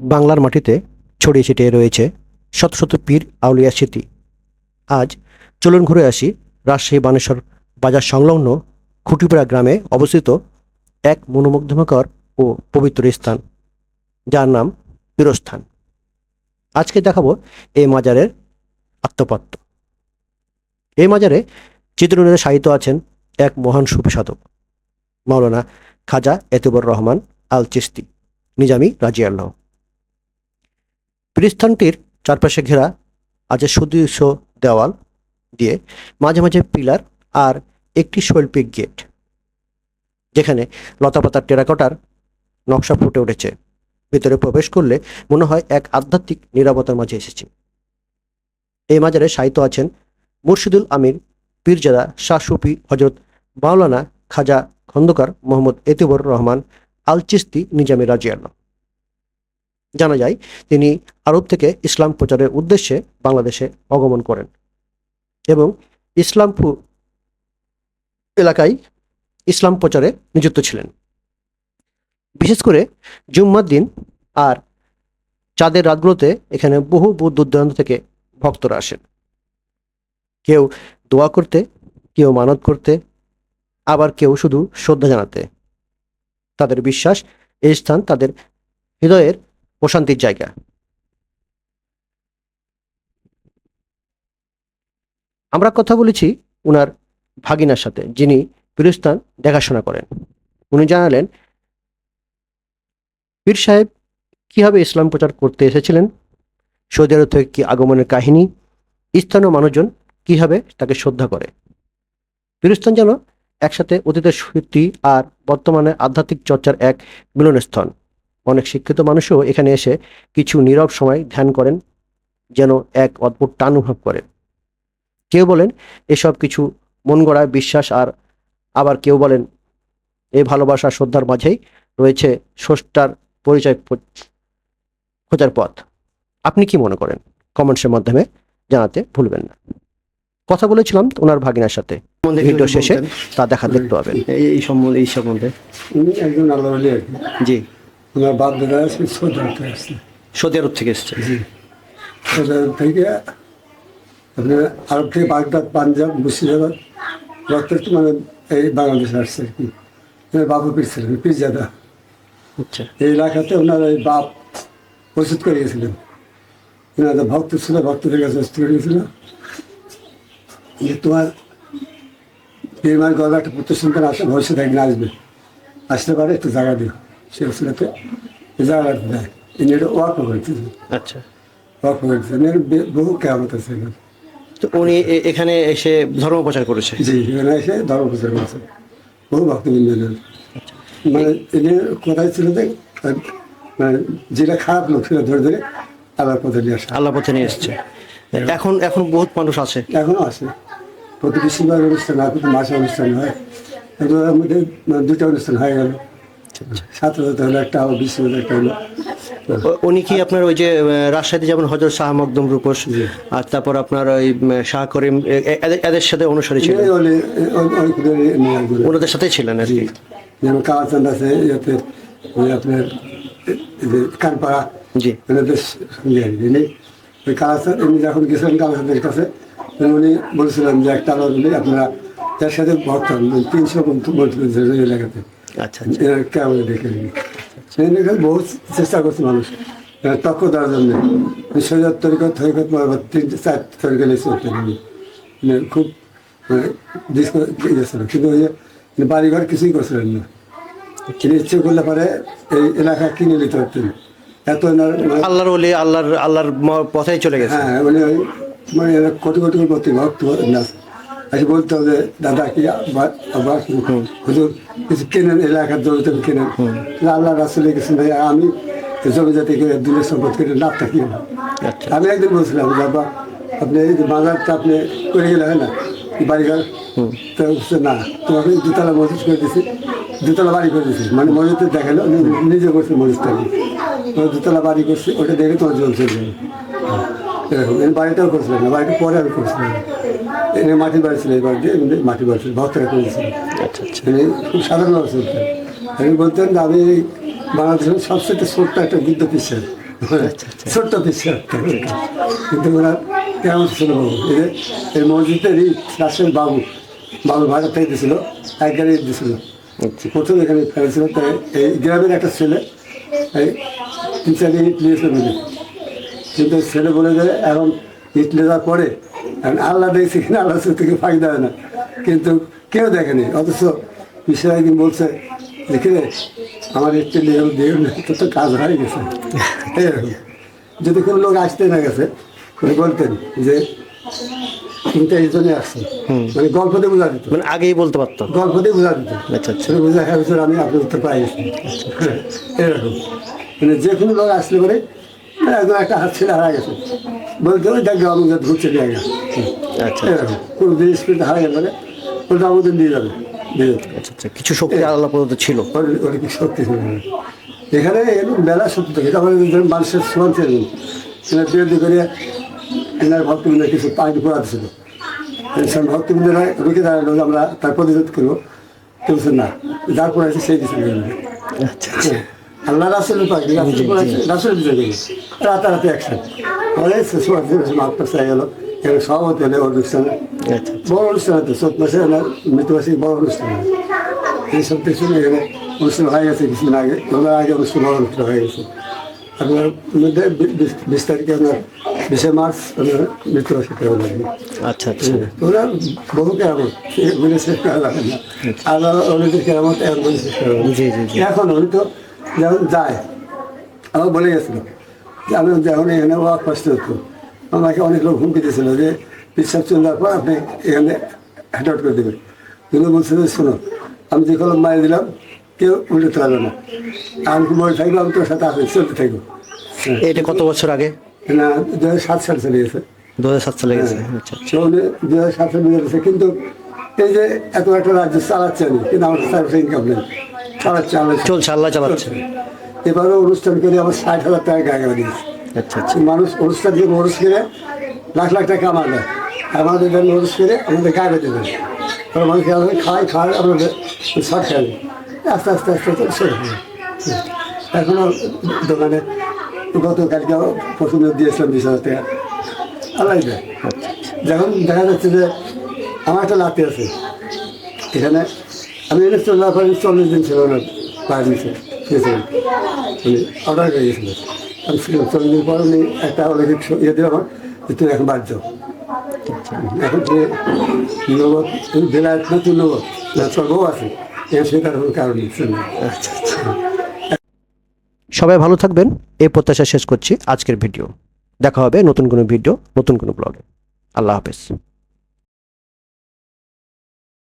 বাংলার মাটিতে ছড়িয়ে ছিটিয়ে রয়েছে শত শত পীর আউলিয়া স্মৃতি। আজ চলুন ঘুরে আসি রাজশাহী বানেশ্বর বাজার সংলগ্ন খুঁটিপাড়া গ্রামে অবস্থিত এক মনোমুগ্ধকর ও পবিত্র স্থান, যার নাম পীরস্থান আজকে দেখাবো এই মাজারের আত্মপত্য। এই মাজারে চিত্রনীরে সাহিত্য আছেন এক মহান সুফি সাধক মাওলানা খাজা এতেবর রহমান আল চিস্তি নিজামি রাজিয়াল্লাহ। পীরস্থানটির চারপাশে ঘেরা আছে সুদৃশ্য দেওয়াল দিয়ে মাঝে মাঝে পিলার আর একটি শৈল্পিক গেট, যেখানে লতাপাতার টেরাকোটার নকশা ফুটে উঠেছে। ভিতরে প্রবেশ করলে মনে হয় এক আধ্যাত্মিক নিরাপত্তার মাঝে এসেছি। এই মাজারে সাহিত্য আছেন মুর্শিদুল আমির, পীরজাদা শাহ সুফি হজরত মাওলানা খাজা খন্দকার মোহাম্মদ এতিবর রহমান আল চিস্তি নিজামি রাজিয়াল্লাহ। জানা যায়, তিনি আরব থেকে ইসলাম প্রচারের উদ্দেশ্যে বাংলাদেশে আগমন করেন এবং ইসলামপুর এলাকায় ইসলাম প্রচারে নিযুক্ত ছিলেন। বিশেষ করে জুম্মার দিন আর চাঁদের রাতগুলোতে এখানে বহু বহু দূর দূরান্ত থেকে ভক্তরা আসেন। কেউ দোয়া করতে, কেউ মানত করতে, আবার কেউ শুধু শ্রদ্ধা জানাতে। তাদের বিশ্বাস এই স্থান তাদের হৃদয়ের প্রশান্তির জায়গা। আমরা কথা বলেছি উনার ভাগিনার সাথে, যিনি পীরস্থান দেখাশোনা করেন। উনি জানালেন, পীর সাহেব কীভাবে ইসলাম প্রচার করতে এসেছিলেন? সৌদি আরব থেকে কি আগমনের কাহিনী? স্থানীয় মানুষজন কীভাবে তাকে শ্রদ্ধা করে? পীরস্থান যেন একসাথে অতীতের স্মৃতি আর বর্তমানে আধ্যাত্মিক চর্চার এক মিলনস্থল। অনেক শিক্ষিত মানুষও এখানে এসে কিছু নীরব সময় ধ্যান করেন যেন এক অদ্ভুত টান অনুভব করেন। কেউ বলেন এসব কিছু মন গড়া বিশ্বাস আর আবার কেউ বলেন এই ভালোবাসা শ্রদ্ধার মাঝেই রয়েছে স্রষ্টার পরিচয় খোঁজার পথ। আপনি কি মনে করেন? কমেন্টসের মাধ্যমে জানাতে ভুলবেন না। কথা বলেছিলাম ওনার ভাগিনার সাথে। ভিডিও শেষে তা দেখা দেখতে পাবেন এই এই সম্বন্ধে এই সম্বন্ধে। উনি একজন জি। ওনার দাদা আছে সৌদি আরব থেকে আসছে। সৌদি আরব থেকে এসছে। জি। সৌদি আরব থেকে আপনার আরব থেকে বাগদাদ পাঞ্জাব মুর্শিদাবাদ রক্তের মানে এই বাংলাদেশে আসছে আর কি। ওনার বাবু পীর ছিলেন পীরজাদা আচ্ছা। এই এলাকাতে ওনার ওই বাপ ওষুধ করে গেছিলেন। ওনাদের ভক্ত ছিল ভক্তদের কাছে ওষুধ করে গেছিল। যে তোমার পীরমার গর্বে একটা পুত্র সন্তান আসে ভবিষ্যতে একদিন আসবে। আসতে পারে একটু জায়গা দিও। সে ওষুধতে জায়গা দেয় ইনি এটা ওয়াক করেছে আচ্ছা ওয়াক করেছে এর বহু কেমত আছে। তো উনি এখানে এসে ধর্ম প্রচার করেছে? জি এখানে এসে ধর্ম প্রচার করেছে. বহু ভক্তবৃন্দ। মানে ইনি কোথায় ছিল দেখ মানে যেটা খারাপ লোক ছিল ধরে ধরে আবার পথে নিয়ে আসা আল্লাহ পথে নিয়ে এসছে এখন এখন বহুত মানুষ আছে। এখনও আছে। প্রতি ডিসেম্বর অনুষ্ঠান হয় প্রতি মাসে অনুষ্ঠান হয়। মানে দুটো অনুষ্ঠান হয়ে গেল। একটা একটা হলো। উনি কি আপনার ওই যে রাজশাহীতে যেমন হজরত শাহ মকদম রূপস আর তারপর আপনার ওই শাহ করিম এদের- সাথে অনুসারী ছিলেন। ওনাদের সাথেই ছিলেন আর কি। যেমন আছে ইয়াতে আপনার কানপাড়া জি। ওই কালাচাঁদ এমনি যখন গেছিলেন কালাচাঁদের কাছে উনি বলছিলেন যে একটা আপনারা যার সাথে ভক্ত তিনশো বন্ধু ওই এলাকাতে। আচ্ছা আচ্ছা। কেমন দেখে বহু চেষ্টা করছে মানুষ। এরা তক্ক দেওয়ার জন্য। সৈয়দ তরিকত চার তরিকা লেগেছে খুব গেছিল কিন্তু ওই যে বাড়িঘর কিছুই করছিলেন না। তিনি ইচ্ছে করলে পরে এই এলাকা কিনে নিতে পারতেন। এত আল্লাহর ওলি আল্লাহর আল্লাহর পথেই চলে গেছে। হ্যাঁ মানে কোটি কোটি কোটি ভক্ত না আজ বলতে হবে দাদা কি আবার হুজুর কিছু কেনেন এলাকার জমি টমি কেনেন? আল্লাহ রাসুলের কিছু নেই আমি জমি জাতি করে দিনের সম্পদ করে লাভ থাকি না আচ্ছা। আমি একদিন বলছিলাম বাবা আপনি এই যে বাজারটা আপনি করে গেলে হয় না? বাড়িঘর? তো না তোমাকে দুতলা মসজিদ করে দিছি দুতলা বাড়ি করে দিছি। মানে মসজিদে দেখাল নিজে করছে মসজিদটা দুতলা বাড়ি করছি ওটা দেখে তোমার জল চলে যাবে। এরকম এই বাড়িটাও করছিলেন না বাড়িটা পরে আমি করছিলাম এনে মাটির বাড়ি ছিল এই বাড়ি দিয়ে এমনি মাটির বাড়ি ছিল ভক্তরা করেছিলেন আচ্ছা আচ্ছা। তিনি খুব সাধারণভাবে চলতেন তিনি বলতেন যে আমি এই বাংলাদেশের সবচেয়ে ছোট্ট একটা বৃদ্ধ পিসের ছোট্ট পিসার কিন্তু ওরা কেমন ছিল বাবু এই এই মসজিদের ইট রাশের বাবু বাবু ভাড়া থেকে দিয়েছিল এক গাড়ি দিয়েছিল। প্রথম এখানে ফেলেছিল তাই এই গ্রামের একটা ছেলে এই তিন চারটি ইট নিয়েছিল কিন্তু ছেলে বলে যে এখন ইট লেজার পরে এখন আল্লাহ দেখছি কিনা আল্লাহ থেকে ফাঁকি দেয় না। কিন্তু কেউ দেখেনি। অথচ বিশ্বের একদিন বলছে দেখে রে আমার লেগে দিয়ে তো তো কাজ হয়ে গেছে। এরকম। যদি কোনো লোক আসতে না গেছে উনি বলতেন যে চিন্তা এই জন্যই আসছে। মানে গল্প দিয়ে বোঝা দিত। মানে আগেই বলতে পারতো। গল্প দিয়ে বোঝা দিত। আচ্ছা আচ্ছা। বোঝা হ্যাঁ আমি আপনার উত্তর পাই গেছি। এরকম। মানে যে কোনো লোক আসলে পরে একদম একটা হাত ছেলে হারা গেছে। বলতে ওই দেখ আমি ঘুরছে জায়গা আচ্ছা এরকম কোনো জিনিস কিন্তু হারা গেলে পরে ওটা আমাদের নিয়ে যাবে নিয়ে আচ্ছা আচ্ছা। কিছু শক্তি আল্লাহ প্রদত্ত ছিল। ওর- ওর কি শক্তি ছিল? এখানে মেলা শক্তি থাকে। তারপরে মানুষের সমান ছিল। বিরোধী করে এনার ভক্তবৃন্দ কিছু পানি পড়া ছিল। সব ভক্তবৃন্দরা রুখে দাঁড়াল আমরা তার প্রতিরোধ করব। কেউ না যার পরে আছে সেই দিচ্ছে আচ্ছা আল্লাহ রাসুল পাখি রাসুল গেল রাতারাতি একসাথে। সবার মাপটা চাই গেল। এবার সভাপতি হলে অনুষ্ঠানে আচ্ছা বড় অনুষ্ঠান হতো চোদ্দ মাসে না মৃত্যুবাসী বড় অনুষ্ঠান হয়। এইসব কিছু নিয়ে গেলে অনুষ্ঠান হয়ে গেছে কিছুদিন আগে। ওনার আগে অনুষ্ঠান বড় অনুষ্ঠান হয়ে গেছে। আপনার মধ্যে বিশ- তারিখে আপনার বিশে মার্চ আপনার মৃত্যুবাসী কেমন লাগবে আচ্ছা। আচ্ছা ওরা বহু কেরামত বলে শেষ করা যাবে না আর অনেকের কেরামত এখন উনি তো যখন যায় আমার বলে গেছিল যে আমি যখন এখানে ও কষ্ট হতো আমাকে অনেক লোক হুমকি দিয়েছিল যে বিশ্বাস চলে পর আপনি এখানে হ্যান্ড আউট করে দেবেন। কিন্তু বলছিল শোনো আমি যে কলম মারি দিলাম কেউ উল্টে পারবে না। আমি মরে থাকব? আমি তোর সাথে আসবে চলতে থাকব। হ্যাঁ। এটা কত বছর আগে? না দু হাজার সাত সাল চলে গেছে। দু হাজার সাত সালে গেছে আচ্ছা দু হাজার সাত সালে গেছে কিন্তু এই যে এত একটা রাজ্য চালাচ্ছে আমি কিন্তু আমার সার্ভিস ইনকাম নেই। চালাচ্ছে আল্লাহ চলছে আল্লাহ চালাচ্ছে। এবারে অনুষ্ঠান করে আমার ষাট হাজার টাকা গায়ে দিয়েছে। আচ্ছা আচ্ছা। মানুষ অনুষ্ঠান দিয়ে মানুষ করে লাখ লাখ টাকা কামা দেয়। আমাদের জন্য মানুষ করে আমাদের গায়ে বেঁধে দেয়। তারা মানুষ আমাদের খাই খাই আমাদের শর্ট খাই আস্তে আস্তে আস্তে আস্তে শেষ হয়ে যায়। এখনও দোকানে গতকালকে প্রথমে দিয়েছিলাম বিশ হাজার টাকা। আল্লাহ দেয়। যখন দেখা যাচ্ছে যে আমার একটা লাতি আছে এখানে আমি চলে যাওয়ার পরে চল্লিশ দিন ছিল না বাইরে নিচে গেছিলাম। অর্ডার করে গেছিল আমি ছিলাম চল্লিশ দিন পর উনি একটা অলরেডি ইয়ে দিল আমার যে তুমি এখন বাদ যাও এখন তুমি নগদ তুমি বেলায় না তুই নগদ? না তোর আছে। সেটার কোনো কারণ নেই শুনুন। আচ্ছা আচ্ছা। সবাই ভালো থাকবেন। এই প্রত্যাশা শেষ করছি আজকের ভিডিও। দেখা হবে নতুন কোনো ভিডিও নতুন কোনো ব্লগে। আল্লাহ হাফেজ।